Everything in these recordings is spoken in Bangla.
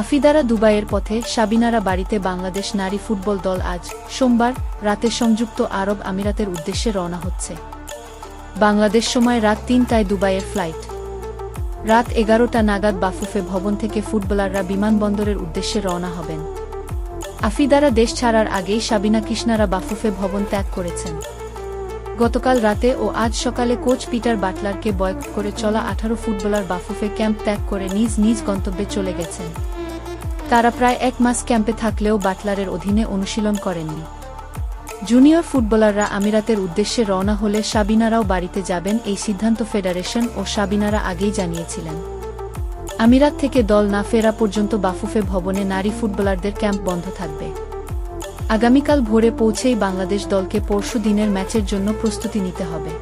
আফিদারা দুবাইয়ের পথে সাবিনারা বাড়িতে বাংলাদেশ নারী ফুটবল দল আজ সোমবার রাতে সংযুক্ত আরব আমিরাতের উদ্দেশ্যে রওনা হচ্ছে। বাংলাদেশ সময় রাত তিনটায় দুবাইয়ের ফ্লাইট। রাত এগারোটা নাগাদ বাফুফে ভবন থেকে ফুটবলাররা বিমানবন্দরের উদ্দেশ্যে রওনা হবেন। আফিদারা দেশ ছাড়ার আগেই সাবিনা কৃষ্ণারা বাফুফে ভবন ত্যাগ করেছেন। গতকাল রাতে ও আজ সকালে কোচ পিটার বাটলারকে বয়কট করে চলা আঠারো ফুটবলার বাফুফে ক্যাম্প ত্যাগ করে নিজ নিজ গন্তব্যে চলে গেছেন। তারা প্রায় এক মাস ক্যাম্পে থাকলেও বাটলারের অধীনে অনুশীলন করেননি জুনিয়র ফুটবলাররা আমিরাতের উদ্দেশ্যে রওনা হলে সাবিনারাও বাড়িতে যাবেন এই সিদ্ধান্ত ফেডারেশন ও সাবিনারা আগেই জানিয়েছিলেন। আমিরাত থেকে দল না ফেরা পর্যন্ত বাফুফে ভবনে নারী ফুটবলারদের ক্যাম্প বন্ধ থাকবে। আগামীকাল ভোরে পৌঁছেই বাংলাদেশ দলকে পরশু দিনের ম্যাচের জন্য প্রস্তুতি নিতে হবে।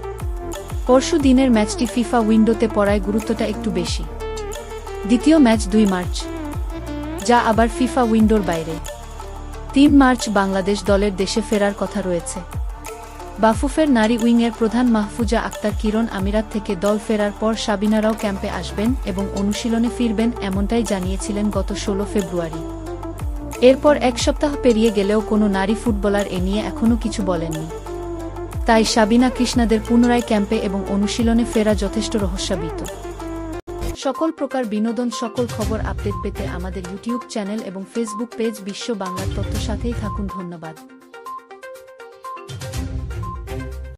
পরশু দিনের ম্যাচটি ফিফা উইন্ডোতে পড়ায় গুরুত্বটা একটু বেশি। দ্বিতীয় ম্যাচ দুই মার্চ। যা আবার ফিফা উইন্ডোর বাইরে। তিন মার্চ বাংলাদেশ দলের দেশে ফেরার কথা রয়েছে। বাফুফের নারী উইংয়ের প্রধান মাহফুজা আক্তার কিরণ আমিরাত থেকে দল ফেরার পর সাবিনারাও ক্যাম্পে আসবেন এবং অনুশীলনে ফিরবেন এমনটাই জানিয়েছিলেন গত ষোলো ফেব্রুয়ারি। এরপর এক সপ্তাহ পেরিয়ে গেলেও কোনো নারী ফুটবলার এ নিয়ে এখনও কিছু বলেননি। তাই সাবিনা কৃষ্ণাদের পুনরায় ক্যাম্পে এবং অনুশীলনে ফেরা যথেষ্ট রহস্যাবিত। সকল প্রকার বিনোদন, সকল খবর আপডেট পেতে আমাদের ইউটিউব চ্যানেল এবং ফেসবুক পেজ বিশ্ব বাংলার তথ্য সাথেই থাকুন। ধন্যবাদ।